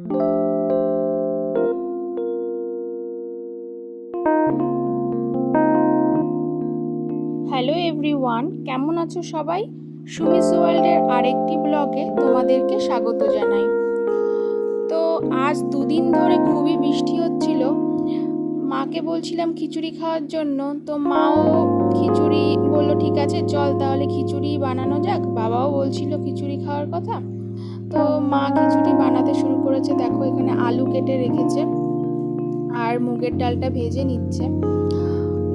Hello everyone কেমন আছো সবাই? সুমিস ওয়ার্ল্ডের আরেকটি ব্লগে তোমাদেরকে স্বাগত জানাই। তো আজ দুদিন ধরে খুবই বৃষ্টি হচ্ছিল। মাকে বলছিলাম খিচুড়ি খাওয়ার জন্য। তো মাও খিচুড়ি বলল, ঠিক আছে, চল তাহলে খিচুড়ি বানানো যাক। বাবাও বলছিল খিচুড়ি খাওয়ার কথা। তো মা খিচুড়ি বানাতে শুরু করেছে। দেখো এখানে আলু কেটে রেখেছে আর মুগের ডালটা ভেজে নিচ্ছে।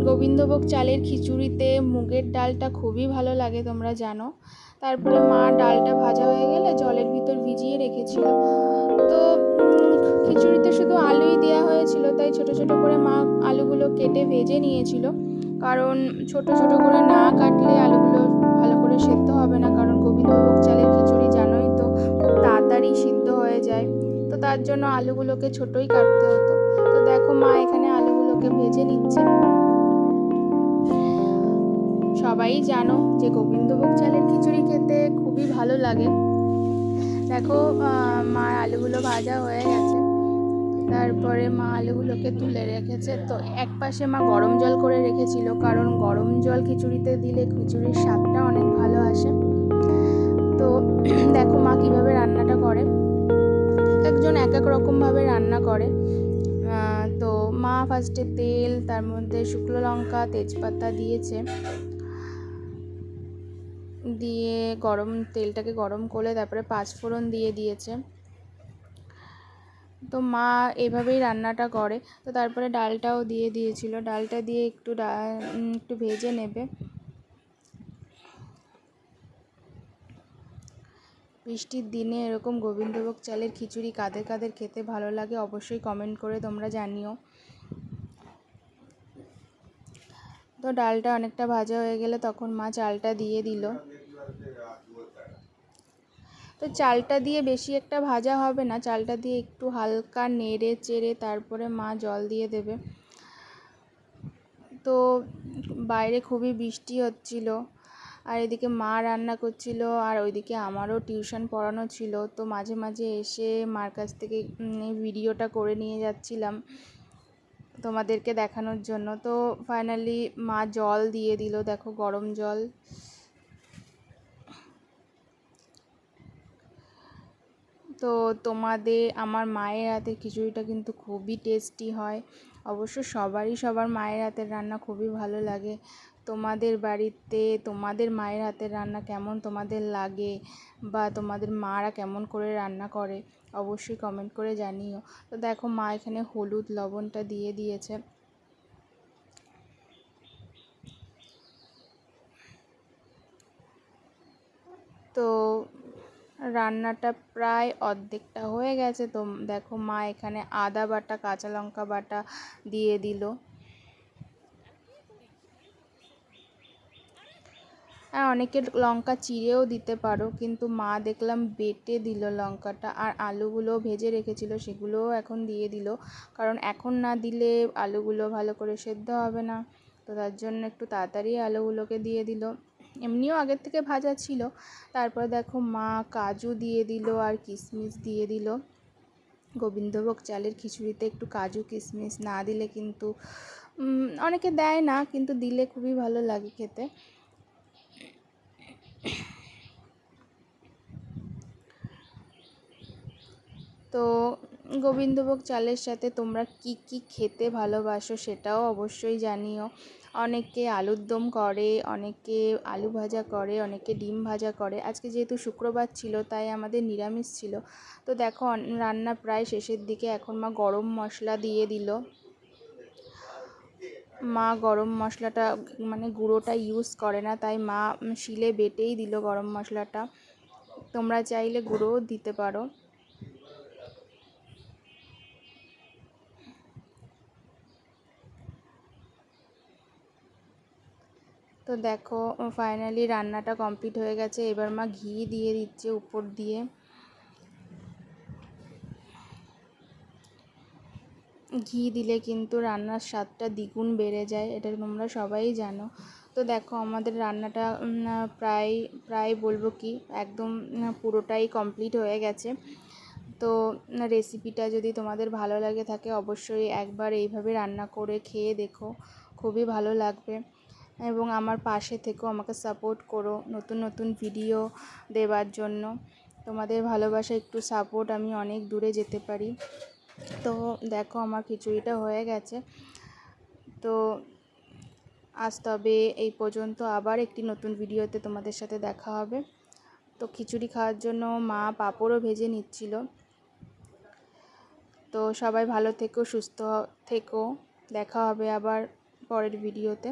গোবিন্দভোগ চালের খিচুড়িতে মুগের ডালটা খুবই ভালো লাগে, তোমরা জানো। তারপরে মা ডালটা ভাজা হয়ে গেলে জলের ভিতর ভিজিয়ে রেখেছিল। তো খিচুড়িতে শুধু আলুই দেওয়া হয়েছিল, তাই ছোট ছোট করে মা আলুগুলো কেটে ভেজে নিয়েছিল। কারণ ছোট ছোট করে না কাটলে আলুগুলো ভালো করে সেদ্ধ হবে না, কারণ গোবিন্দভোগ চালের তাড়াতাড়ি সিদ্ধ হয়ে যায়। তো তার জন্য আলুগুলোকে ছোটই কাটতে হতো। তো দেখো মা এখানে আলুগুলোকে ভেজে নিচ্ছে। সবাই জানো যে গোবিন্দভোগ চালের খিচুড়ি খেতে খুবই ভালো লাগে। দেখো মা আলুগুলো ভাজা হয়ে গেছে। তারপরে মা আলুগুলোকে তুলে রেখেছে। তো এক পাশে মা গরম জল করে রেখেছিল। কারণ গরম জল খিচুড়িতে দিলে খিচুড়ির স্বাদটা অনেক তো দেখো মা কীভাবে রান্নাটা করে। একজন এক এক রকমভাবে রান্না করে। তো মা ফার্স্টে তেল, তার মধ্যে শুকনো লঙ্কা, তেজপাতা দিয়েছে। দিয়ে গরম তেলটাকে গরম করে তারপরে পাঁচফোড়ন দিয়ে দিয়েছে। তো মা এভাবেই রান্নাটা করে। তো তারপরে ডালটাও দিয়ে দিয়েছিল। ডালটা দিয়ে একটু একটু ভেজে নেবে। বৃষ্টির দিনে এরকম গোবিন্দভোগ চালের খিচুড়ি কাদের কাদের খেতে ভালো লাগে অবশ্যই কমেন্ট করে তোমরা জানিও। তো ডালটা অনেকটা ভাজা হয়ে গেলে তখন মা চালটা দিয়ে দিল। তো চালটা দিয়ে বেশি একটা ভাজা হবে না, চালটা দিয়ে একটু হালকা নেড়ে চেড়ে তারপরে মা জল দিয়ে দেবে। তো বাইরে খুবই বৃষ্টি হচ্ছিল। আর এদিকে মা রান্না করছিল, আর ওইদিকে আমারও টিউশন পড়ানো ছিল। তো মাঝে মাঝে এসে মার কাছ থেকে ভিডিওটা করে নিয়ে যাচ্ছিলাম তোমাদেরকে দেখানোর জন্য। তো ফাইনালি মা জল দিয়ে দিল, দেখো গরম জল। তো তোমাদের, আমার মায়ের হাতের খিচুড়িটা কিন্তু খুবই টেস্টি হয়। অবশ্য সবারই সবার মায়ের হাতের রান্না খুবই ভালো লাগে। তোমাদের বাড়িতে তোমাদের মায়ের হাতের রান্না কেমন তোমাদের লাগে? বা তোমাদের মারা কেমন করে রান্না করে? অবশ্যই কমেন্ট করে জানিও। তো দেখো, মা এখানে হলুদ লবণটা দিয়ে দিয়েছে। তো রান্নাটা প্রায় অর্ধেকটা হয়ে গেছে। তো দেখো, মা এখানে আদা বাটা, কাঁচা লঙ্কা বাটা দিয়ে দিল। হ্যাঁ অনেকে লঙ্কা চিড়েও দিতে পারো, কিন্তু মা দেখলাম বেটে দিল লঙ্কাটা আর আলুগুলো ভেজে রেখেছিল, সেগুলোও এখন দিয়ে দিল। কারণ এখন না দিলে আলুগুলো ভালো করে সেদ্ধ হবে না। তো তার জন্য একটু তাড়াতাড়ি আলুগুলোকে দিয়ে দিল। এমনিও আগের থেকে ভাজা ছিল। তারপর দেখো মা কাজু দিয়ে দিল আর কিশমিশ দিয়ে দিল। গোবিন্দভোগ চালের খিচুড়িতে একটু কাজু, কিশমিশ না দিলে কিন্তু অনেকে দেয় না, কিন্তু দিলে খুবই ভালো লাগে খেতে। তো গোবিন্দভোগ চালের সাথে তোমরা কি কি খেতে ভালোবাসো সেটাও অবশ্যই জানিও। অনেকে আলুর দম করে, অনেকে আলু ভাজা করে, অনেকে ডিম ভাজা করে। আজকে যেহেতু শুক্রবার ছিল, তাই আমাদের নিরামিষ ছিল। তো দেখো রান্না প্রায় শেষের দিকে। এখন মা গরম মশলা দিয়ে দিল। মা গরম মশলাটা মানে গুঁড়োটা ইউজ করে না, তাই মা শিলে বেটেই দিল গরম মশলাটা। তোমরা চাইলে গুঁড়োও দিতে পারো। তো দেখো ফাইনালি রান্নাটা কমপ্লিট হয়ে গেছে। এবার মা ঘি দিয়ে দিচ্ছে উপর দিয়ে। ঘি দিলে কিন্তু রান্নার স্বাদটা দ্বিগুণ বেড়ে যায়, এটা তোমরা সবাই জানো। তো দেখো, আমাদের রান্নাটা প্রায় প্রায় বলব কি, একদম, পুরোটাই কমপ্লিট হয়ে গেছে। তো রেসিপিটা যদি তোমাদের ভালো লাগে থাকে, অবশ্যই একবার এইভাবে রান্না করে খেয়ে দেখো, খুবই ভালো লাগবে। এবং আমার পাশে থেকেও আমাকে সাপোর্ট করো নতুন নতুন ভিডিও দেওয়ার জন্য। তোমাদের ভালোবাসা, একটু সাপোর্ট আমি অনেক দূরে যেতে পারি। তো দেখো আমার খিচুড়িটা হয়ে গেছে। তো আজ তবে এই পর্যন্ত আবার একটি নতুন ভিডিওতে তোমাদের সাথে দেখা হবে। তো খিচুড়ি খাওয়ার জন্য মা পাঁপড়ও ভেজে নিচ্ছিল। তো সবাই ভালো থেকো, সুস্থ থেকো। দেখা হবে আবার পরের ভিডিওতে